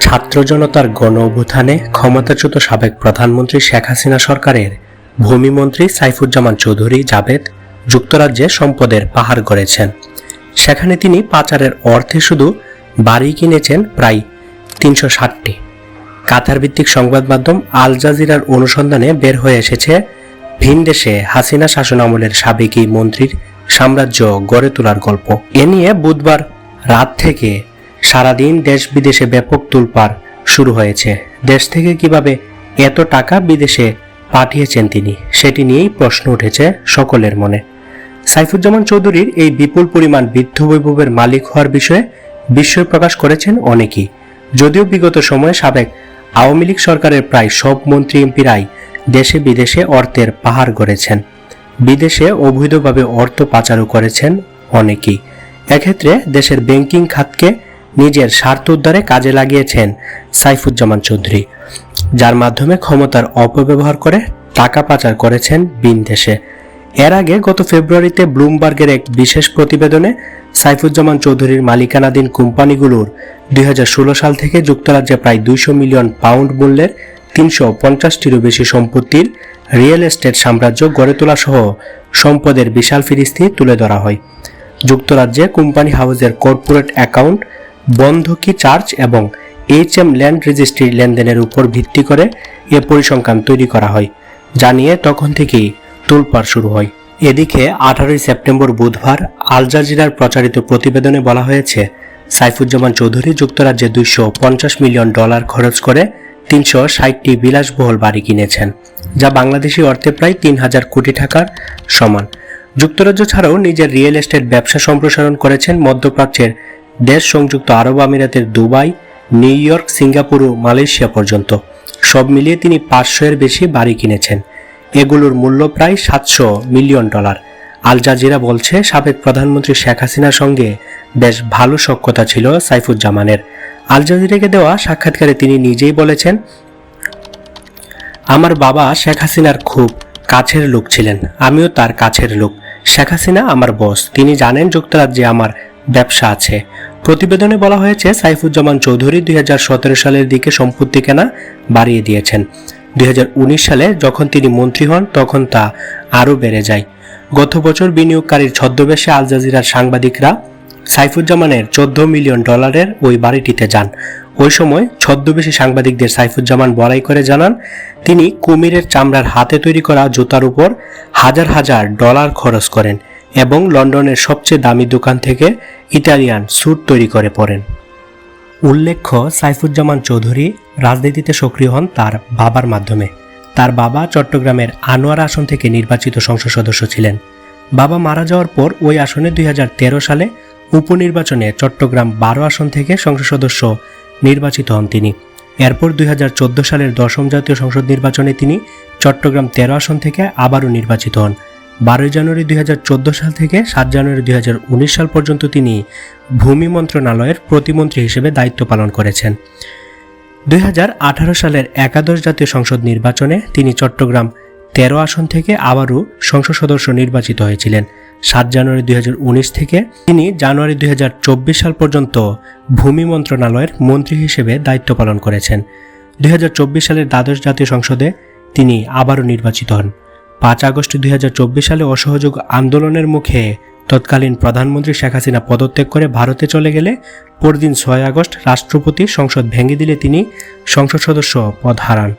ছাত্র জনতার গণ অভ্যুত্থানে ক্ষমতাচ্যুত সাবেক প্রধানমন্ত্রী শেখ হাসিনা সরকারের ভূমিমন্ত্রী সাইফুজ্জামান চৌধুরী জাবেদ যুক্তরাজ্যে সম্পদের পাহাড় গড়েছেন। সেখানে তিনি পাচারের অর্থে শুধু বাড়ি কিনেছেন প্রায় তিনশো ষাটটি। কাতার ভিত্তিক সংবাদ মাধ্যম আল জাজিরার অনুসন্ধানে বের হয়ে এসেছে, ভিন দেশে হাসিনা শাসন আমলের সাবেকি মন্ত্রীর সাম্রাজ্য গড়ে তোলার গল্প। এ নিয়ে বুধবার রাত থেকে সারাদিন দেশ বিদেশে ব্যাপক তুলপাড় শুরু হয়েছে। দেশ থেকে কীভাবে এত টাকা বিদেশে পাঠিয়েছেন তিনি, সেটি নিয়েই প্রশ্ন উঠেছে সকলের মনে। সাইফুজ্জামান চৌধুরীর এই বিপুল পরিমাণ বৃদ্ধ বৈভবের মালিক হওয়ার বিষয়ে বিস্ময় প্রকাশ করেছেন অনেকেই। যদিও বিগত সময়ে সাবেক আওয়ামী লীগ সরকারের প্রায় সব মন্ত্রী এমপিরাই দেশে বিদেশে অর্থের পাহাড় গড়েছেন। বিদেশে অবৈধভাবে অর্থ পাচারও করেছেন অনেকেই। এক্ষেত্রে দেশের ব্যাংকিং খাতকে নিজের স্বার্থ উদ্ধারে কাজে লাগিয়েছেন সাইফুজ্জামান চৌধুরী। যার মাধ্যমে ক্ষমতার অপব্যবহার করে টাকা পাচার করেছেন বিন দেশে। এর আগে গত ফেব্রুয়ারিতে ব্লুমবার্গের এক বিশেষ প্রতিবেদনে সাইফুজ্জামান চৌধুরীর মালিকানাধীন কোম্পানিগুলোর দুই হাজার ষোলো সাল থেকে যুক্তরাজ্যে প্রায় দুইশো মিলিয়ন পাউন্ড মূল্যের তিনশো পঞ্চাশটিরও বেশি সম্পত্তির রিয়েল এস্টেট সাম্রাজ্য গড়ে তোলা সহ সম্পদের বিশাল ফিরিস্তি তুলে ধরা হয়। যুক্তরাজ্যে কোম্পানি হাউসের কর্পোরেট অ্যাকাউন্ট বন্ধকি চার্জ এবং এইচ এম ল্যান্ড রেজিস্ট্রি লেনদেনের উপর ভিত্তি করে এ পরিসংখ্যান তৈরি করা হয় জানিয়ে তখন থেকেই তোলপাড় শুরু হয়। এদিকে আঠারোই সেপ্টেম্বর বুধবার আল জাজিরার প্রচারিত প্রতিবেদনে বলা হয়েছে, সাইফুজ্জামান চৌধুরী যুক্তরাজ্যে দুইশো পঞ্চাশ মিলিয়ন ডলার খরচ করে তিনশো ষাটটি বিলাসবহুল বাড়ি কিনেছেন, যা বাংলাদেশি অর্থে প্রায় তিন হাজার কোটি টাকার সমান। যুক্তরাজ্য ছাড়াও নিজের রিয়েল এস্টেট ব্যবসা সম্প্রসারণ করেছেন মধ্যপ্রাচ্যের দেশ সংযুক্ত আরব আমিরাতের দুবাই, নিউ ইয়র্ক, সিঙ্গাপুর ও মালয়েশিয়া পর্যন্ত। সব মিলিয়ে তিনি পাঁচশো এর বেশি বাড়ি কিনেছেন। এগুলোর মূল্য প্রায় সাতশো মিলিয়ন ডলার। আল জাজিরা বলছে, সাবেক প্রধানমন্ত্রী শেখ হাসিনার সঙ্গে বেশ ভালো সখ্যতা ছিল সাইফুজ্জামানের। আল জাজিরাকে দেওয়া সাক্ষাৎকারে তিনি নিজেই বলেছেন, আমার বাবা শেখ হাসিনার খুব কাছের লোক ছিলেন। আমিও তার কাছের লোক। শেখ হাসিনা আমার বস। তিনি জানেন যুক্তরাজ্যে আমার ব্যবসা আছে। প্রতিবেদনে বলা হয়েছে, সাইফুজ্জামান চৌধুরী দু হাজার সতেরো সালের দিকে সম্পত্তি কেনা বাড়িয়ে দিয়েছেন। দু হাজার উনিশ সালে যখন তিনি মন্ত্রী হন, তখন তা আরও বেড়ে যায়। গত বছর বিনিয়োগকারীর ছদ্মবেশে আল জাজিরার সাংবাদিকরা সাইফুজ্জামানের চোদ্দ মিলিয়ন ডলারের ওই বাড়িটিতে যান। ওই সময় ছদ্মবেশী সাংবাদিকদের সাইফুজ্জামান বড়াই করে জানান, তিনি কুমিরের চামড়ার হাতে তৈরি করা জুতার উপর হাজার হাজার ডলার খরচ করেন। এবং লন্ডনের সবচেয়ে দামি দোকান থেকে ইটালিয়ান স্যুট তৈরি করে পরেন। উল্লেখ্য, সাইফুজ্জামান চৌধুরী রাজনীতিতে সক্রিয় হন তার বাবার মাধ্যমে। তার বাবা চট্টগ্রামের আনোয়ার আসন থেকে নির্বাচিত সংসদ সদস্য ছিলেন। বাবা মারা যাওয়ার পর ওই আসনে দুই হাজার তেরো সালে উপনির্বাচনে চট্টগ্রাম বারো আসন থেকে সংসদ সদস্য নির্বাচিত হন তিনি। এরপর দুই হাজার চোদ্দ সালের দশম জাতীয় সংসদ নির্বাচনে তিনি চট্টগ্রাম তেরো আসন থেকে আবারও নির্বাচিত হন। বারোই জানুয়ারি দুই হাজার চোদ্দ সাল থেকে সাত জানুয়ারি দুই হাজার উনিশ সাল পর্যন্ত তিনি ভূমি মন্ত্রণালয়ের প্রতিমন্ত্রী হিসেবে দায়িত্ব পালন করেছেন। দুই হাজার আঠারো সালের একাদশ জাতীয় সংসদ নির্বাচনে তিনি চট্টগ্রাম তেরো আসন থেকে আবারও সংসদ সদস্য নির্বাচিত হয়েছিলেন। সাত জানুয়ারি দুই হাজার উনিশ থেকে তিনি জানুয়ারি দুই হাজার চব্বিশ সাল পর্যন্ত ভূমি মন্ত্রণালয়ের মন্ত্রী হিসেবে দায়িত্ব পালন করেছেন। দুই হাজার চব্বিশ সালের দ্বাদশ জাতীয় সংসদে তিনি আবারও নির্বাচিত হন। পাঁচ আগস্ট দুই হাজার চব্বিশ সালে অসহযোগ আন্দোলনের মুখে তৎকালীন প্রধানমন্ত্রী শেখ হাসিনা পদত্যাগ করে ভারতে চলে গেলে, পরদিন ছয় আগস্ট রাষ্ট্রপতি সংসদ ভেঙে দিলে তিনি সংসদ সদস্য পদ হারান।